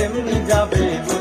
এমনি যাবে